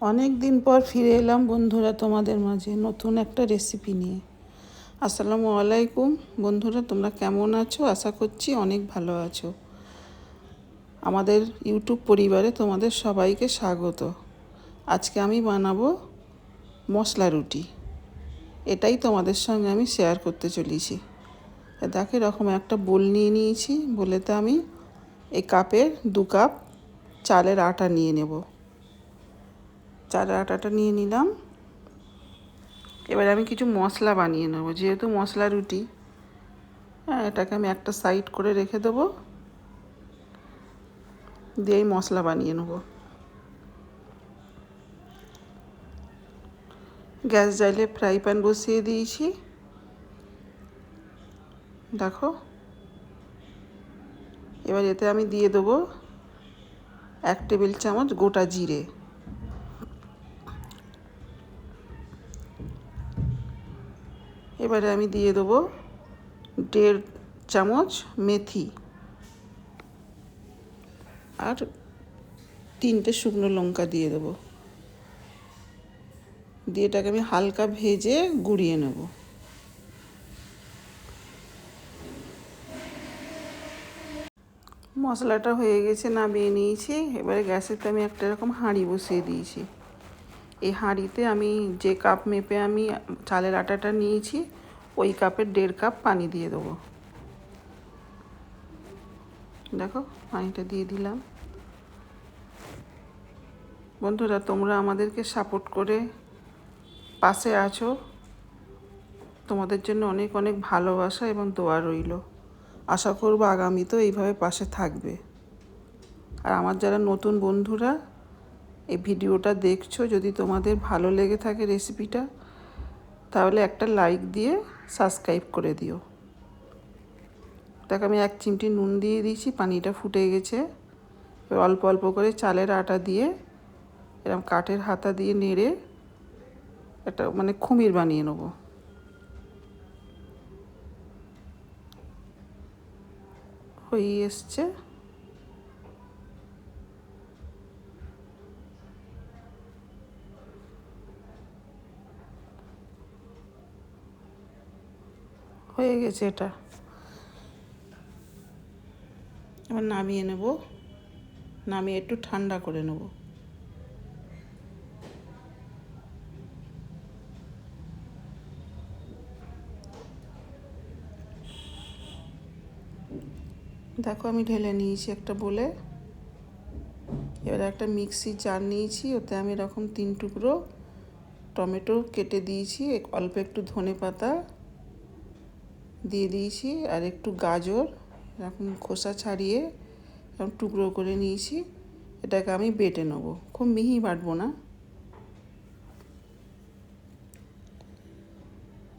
অনেক দিন পর ফিরে এলাম বন্ধুরা তোমাদের মাঝে নতুন একটা রেসিপি নিয়ে। আসসালামু আলাইকুম বন্ধুরা, তোমরা কেমন আছো? আশা করছি অনেক ভালো আছো। আমাদের ইউটিউব পরিবারে তোমাদের সবাইকে স্বাগত। আজকে আমি বানাবো মশলা রুটি। এটাই তোমাদের সঙ্গে আমি শেয়ার করতে চলেছি। দেখো, এরকম একটা বোল নিয়ে নিয়েছি। বলেতে আমি এই কাপের দু কাপ চালের আটা নিয়ে নেব। চালের আটাটা নিয়ে নিলাম। এবার আমি কিছু মশলা বানিয়ে নেব, যেহেতু মশলা রুটি হ্যাঁ এটাকে আমি একটা সাইড করে রেখে দেবো। দিয়েই মশলা বানিয়ে নেব। গ্যাস জ্বালে ফ্রাই প্যান বসিয়ে দিয়েছি। দেখো। এবার এতে আমি দিয়ে দেবো এক টেবিল চামচ গোটা জিরে। এবারে আমি দিয়ে দেবো দেড় চামচ মেথি আর তিনটে শুকনো লঙ্কা দিয়ে দেবো। দিয়ে এটাকে আমি হালকা ভেজে গুঁড়িয়ে নেব। মশলাটা হয়ে গেছে, নামিয়ে নিয়েছি। এবারে গ্যাসেতে আমি একটা এরকম হাঁড়ি বসিয়ে দিয়েছি। এই হাঁড়িতে আমি যে কাপ মেপে আমি চালের আটাটা নিয়েছি ওই কাপের দেড় কাপ পানি দিয়ে দেবো। দেখো, পানিটা দিয়ে দিলাম। বন্ধুরা, তোমরা আমাদেরকে সাপোর্ট করে পাশে আছো। তোমাদের জন্য অনেক অনেক ভালোবাসা এবং দোয়া রইল। আশা করব আগামীতেও এইভাবে পাশে থাকবে। আর আমার যারা নতুন বন্ধুরা, এই ভিডিওটা দেখছ, যদি তোমাদের ভালো লেগে থাকে রেসিপিটা তাহলে একটা লাইক দিয়ে সাবস্ক্রাইব করে দিও। দেখ, আমি এক চিমটি নুন দিয়ে দিয়েছি, পানিটা ফুটে গেছে। অল্প অল্প করে চালের আটা দিয়ে এরকম কাঠের হাতা দিয়ে নেড়ে একটা মানে খুমির বানিয়ে নেব। হয়ে এসছে। হয়ে গেছে এটা। এবার নামিয়ে নেব। নামিয়ে একটু ঠান্ডা করে নেব। দেখো আমি ঢেলে নিয়েছি একটা বলে। এবার একটা মিক্সি জার নিয়েছি, ওতে আমি এরকম তিন টুকরো টমেটো কেটে দিয়েছি অল্প একটু ধনে পাতা দিয়ে দিয়েছি আর একটু গাজর, এরকম খোসা ছাড়িয়ে এরকম টুকরো করে নিয়েছি। এটাকে আমি বেটে নেব। খুব মিহি বাটবো না।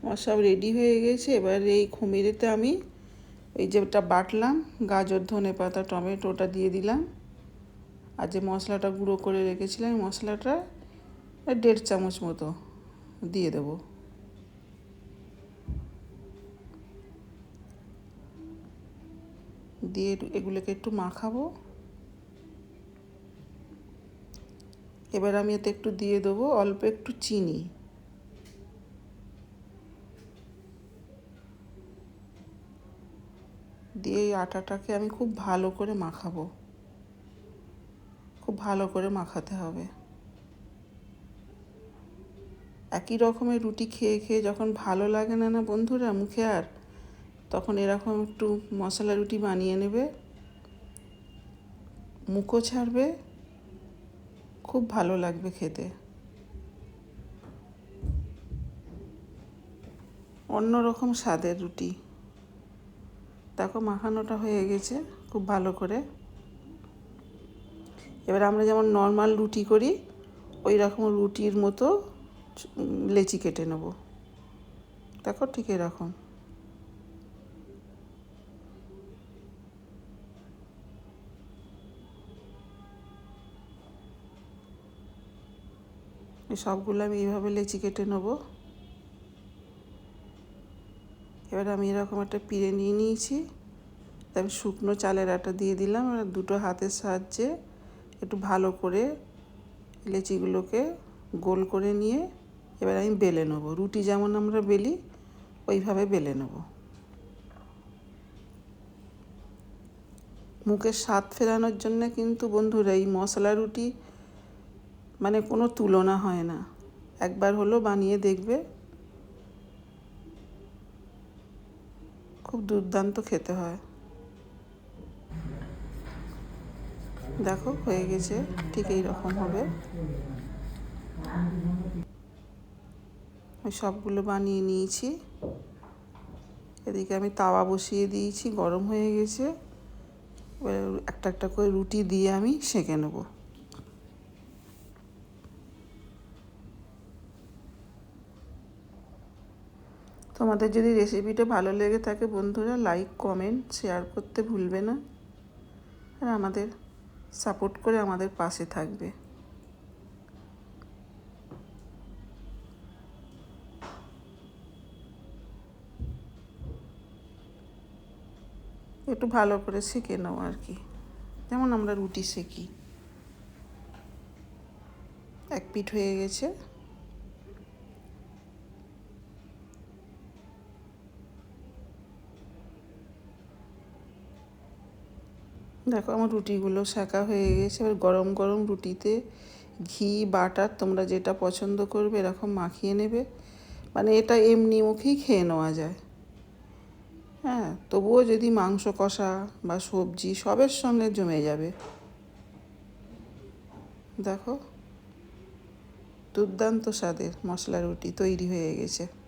আমার সব রেডি হয়ে গেছে। এবার এই খুমিরেতে আমি এই যেটা বাটলাম, গাজর, ধনে পাতা টমেটোটা দিয়ে দিলাম। আর যে মশলাটা গুঁড়ো করে রেখেছিলাম মশলাটা দেড় চামচ মতো দিয়ে দেবো। দিয়ে এগুলোকে একটু মাখাবো। এবার আমি এতে একটু দিয়ে দেবো অল্প একটু চিনি। দিয়ে এই আটাটাকে আমি খুব ভালো করে মাখাবো। খুব ভালো করে মাখাতে হবে। একই রকমের রুটি খেয়ে খেয়ে যখন ভালো লাগে না না বন্ধুরা মুখে আর তখন এরকম একটু মশলা রুটি বানিয়ে নেবে মুখো ছাড়বে, খুব ভালো লাগবে খেতে। অন্যরকম স্বাদের রুটি। দেখো মাখানোটা হয়ে গেছে খুব ভালো করে। এবার আমরা যেমন নর্মাল রুটি করি ওই রকম রুটির মতো লেচি কেটে নেব। দেখো ঠিক এরকম। সবগুলো আমি এইভাবে লেচি কেটে নেব। এবার আমি এরকম একটা পিড়ে নিয়ে নিয়েছি। আমি শুকনো চালের আটা দিয়ে দিলাম। আর দুটো হাতের সাহায্যে একটু ভালো করে লেচিগুলোকে গোল করে নিয়ে এবার আমি বেলে নেব। রুটি যেমন আমরা বেলি, ওইভাবে বেলে নেব। মুখের স্বাদ ফেরানোর জন্য কিন্তু বন্ধুরা এই মশলা রুটি মানে কোনো তুলনা হয় না। একবার হলো বানিয়ে দেখবে। খুব দুর্দান্ত খেতে হয়। দেখো, হয়ে গেছে। ঠিক এই রকম হবে। আমি সবগুলো বানিয়ে নিয়েছি। এদিকে আমি তাওয়া বসিয়ে দিয়েছি। গরম হয়ে গেছে। একটা একটা করে রুটি দিয়ে আমি সেঁকে নেব। তোমাদের যদি রেসিপিটা ভালো লেগে থাকে বন্ধুরা লাইক কমেন্ট শেয়ার করতে ভুলবে না। আর আমাদের সাপোর্ট করে আমাদের পাশে থাকবে। একটু ভালো করে সেঁকে নাও আর কি। যেমন আমরা রুটি সেঁকি এক পিঠ হয়ে গেছে। দেখো আমার রুটিগুলো শাঁকা হয়ে গেছে। এবার গরম গরম রুটিতে ঘি, বাটার তোমরা যেটা পছন্দ করবে এরকম মাখিয়ে নেবে। মানে এটা এমনি মুখেই খেয়ে নেওয়া যায়। হ্যাঁ তবুও যদি মাংস কষা বা সবজি সবের সঙ্গে জমে যাবে। দেখো, দুর্দান্ত স্বাদের মশলা রুটি তৈরি হয়ে গেছে।